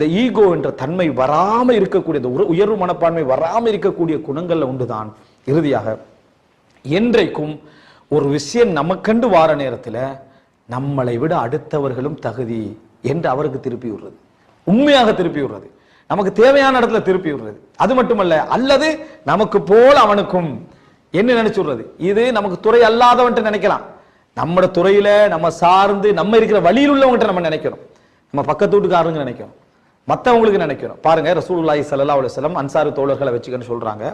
இந்த ஈகோ என்ற தன்மை வராமல் இருக்கக்கூடிய இந்த உயர்வு மனப்பான்மை வராம இருக்கக்கூடிய குணங்கள்ல உண்டுதான். இறுதியாக என்றைக்கும் ஒரு விஷயம் நமக்கண்டு வார நேரத்துல நம்மளை விட அடுத்தவர்களும் தகுதி என்று அவருக்கு திருப்பி விடுறது. உண்மையாக திருப்பி விடுறது. நமக்கு தேவையான இடத்துல திருப்பி விடுறது. அது மட்டுமல்ல அல்லது நமக்கு போல் அவனுக்கும் என்ன நினைச்சு விடுறது? இது நமக்கு துறை அல்லாதவன்ட்டு நினைக்கலாம். நம்மட துறையில நம்ம சார்ந்து நம்ம இருக்கிற வழியில் உள்ளவங்ககிட்ட நம்ம நினைக்கிறோம் நம்ம பக்கத்து வீட்டுக்காரங்க நினைக்கிறோம் மற்றவங்களுக்கு நினைக்கிறோம் பாருங்க ரசூலுல்லாஹி சல்லா அலைஹி வஸல்லம் அன்சாரி தோழர்களை வச்சுக்கன்னு சொல்றாங்க.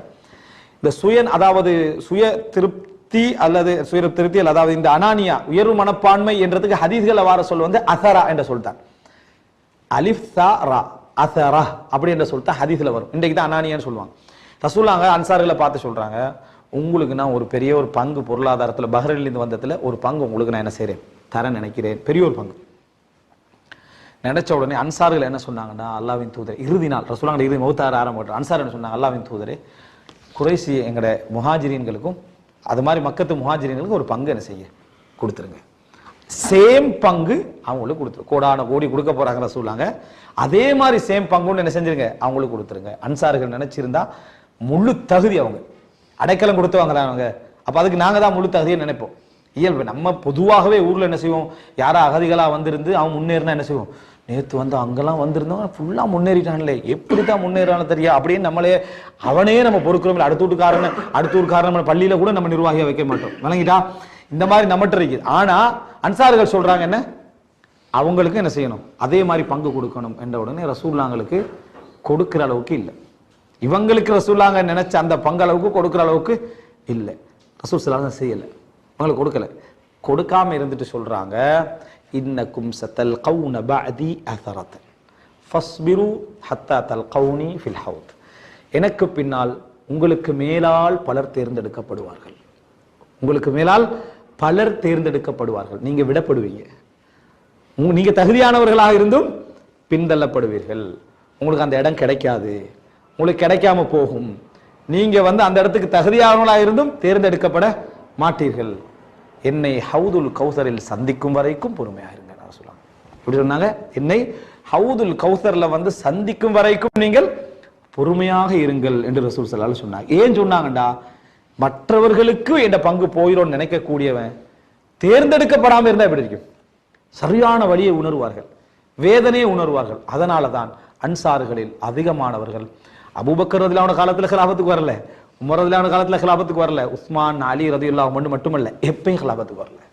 இந்த சுயன் அதாவது சுய திருப்தி அல்லது சுய திருப்தி அல்ல அதாவது இந்த அனானியா உயர்வு மனப்பான்மை என்றதுக்கு ஹதீஸ்களை வார சொல் வந்து அசரா என்ற சொல்லிட்டான் அலிஃப்தா ரா அசரா அப்படி என்ற சொல்லிட்டா ஹதீஸ்ல வரும். இன்றைக்கு தான் அனானியான்னு சொல்லுவாங்க. ரசூலாங்க அன்சார்களை பார்த்து சொல்றாங்க உங்களுக்கு நான் ஒரு பெரிய ஒரு பங்கு பொருளாதாரத்தில் பஹ்ரைன்ல வந்ததில் ஒரு பங்கு உங்களுக்கு நான் என்ன செய்கிறேன் தர நினைக்கிறேன். பெரிய ஒரு பங்கு. நினைச்ச உடனே அன்சார்கள் என்ன சொன்னாங்கன்னா அல்லாவின் தூதர் இறுதி நாள் ரசூலாங்க இறுதி மௌத்தார ஆரம்பிட்டு அன்சார் என்ன சொன்னாங்க? அல்லாவின் தூதரே குறைசி எங்கட முஹாஜிரியன்களுக்கும் அது மாதிரி மக்கத்து முஹாஜிரியன்களுக்கும் ஒரு பங்கு என்ன செய்ய? கொடுத்துருங்க. சேம் பங்கு அவங்களுக்கு கொடுத்துரு. கோடான கோடி கொடுக்க போறாங்க ரசூலாங்க. அதே மாதிரி சேம் பங்குன்னு என்ன செஞ்சிருங்க? அவங்களுக்கு கொடுத்துருங்க. அன்சார்கள் நினைச்சிருந்தா முழு தகுதி அவங்க. அடைக்கலம் கொடுத்து வாங்குறாங்க அவங்க. அப்போ அதுக்கு நாங்கள் தான் முழு தகுதியை நினைப்போம். இயல்பு நம்ம பொதுவாகவே ஊர்ல என்ன செய்வோம்? யாரா அகதிகளா வந்திருந்து அவன் முன்னேறினா என்ன செய்வோம்? நேற்று வந்து அங்கெல்லாம் வந்திருந்தவன் ஃபுல்லாக முன்னேறிட்டான்லே எப்படி தான் முன்னேறானு தெரியா அப்படின்னு நம்மளே அவனே நம்ம பொறுக்கிறோம் அடுத்த வீட்டுக்காரன் அடுத்த ஊருக்காரன் நம்ம பள்ளியில் கூட நம்ம நிர்வாகியாக வைக்க மாட்டோம். விளங்கிட்டா? இந்த மாதிரி நம்மகிட்ட இருக்குது. ஆனால் அன்சார்கள் சொல்கிறாங்க என்ன? அவங்களுக்கு என்ன செய்யணும்? அதே மாதிரி பங்கு கொடுக்கணும் என்ற உடனே ரசூல்லாங்களுக்கு கொடுக்குற அளவுக்கு இல்லை. இவங்களுக்கு ரசூல்லாங்க நினச்ச அந்த பங்கு அளவுக்கு கொடுக்குற அளவுக்கு இல்லை. ரசூல் சிலாங்க செய்யலை. அவங்களுக்கு கொடுக்கல. கொடுக்காம இருந்துட்டு சொல்கிறாங்க இன்னக்கும் சத்தல் கவுன பாதி அசரத்தன் ஃபஸ்பிரு ஹத்தா தல் கவுனி ஃபில் ஹவுத் எனக்கு பின்னால் உங்களுக்கு மேலால் பலர் தேர்ந்தெடுக்கப்படுவார்கள். உங்களுக்கு மேலால் பலர் தேர்ந்தெடுக்கப்படுவார்கள். நீங்க விடப்படுவீங்க. நீங்க தகுதியானவர்களாக இருந்தும் பின்தள்ளப்படுவீர்கள். உங்களுக்கு அந்த இடம் கிடைக்காது. உங்களுக்கு கிடைக்காம போகும். நீங்க வந்து அந்த இடத்துக்கு தகுதியானவர்களாக இருந்தும் தேர்ந்தெடுக்கப்பட மாட்டீர்கள். என்னை ஹவுதுல் கௌசரில் சந்திக்கும் வரைக்கும் பொறுமையாக இருங்க நான் சொல்லுவாங்க இப்படி சொன்னாங்க என்னை ஹவுதுல் கௌசர்ல வந்து சந்திக்கும் வரைக்கும் நீங்கள் பொறுமையாக இருங்கள் என்று ரசூல் சலால் சொன்னாங்க. ஏன் சொன்னாங்கடா? மற்றவர்களுக்கு என்ற பங்கு போயிடும் நினைக்கக்கூடியவன் தேர்ந்தெடுக்கப்படாமல் இருந்தா எப்படி இருக்கும்? சரியான வழியை உணர்வார்கள் வேதனையை உணர்வார்கள். அதனால தான் அன்சாறுகளில் அதிகமானவர்கள். அபூபக்கர் ரதிலான காலத்துல கிலாபத்துக்கு வரல. உமர் ரதிலான காலத்துல கிலாபத்துக்கு வரல. உஸ்மான் அலி ரதியுல்லா மட்டும் மட்டுமல்ல எப்பயும் கிலாபத்துக்கு வரல.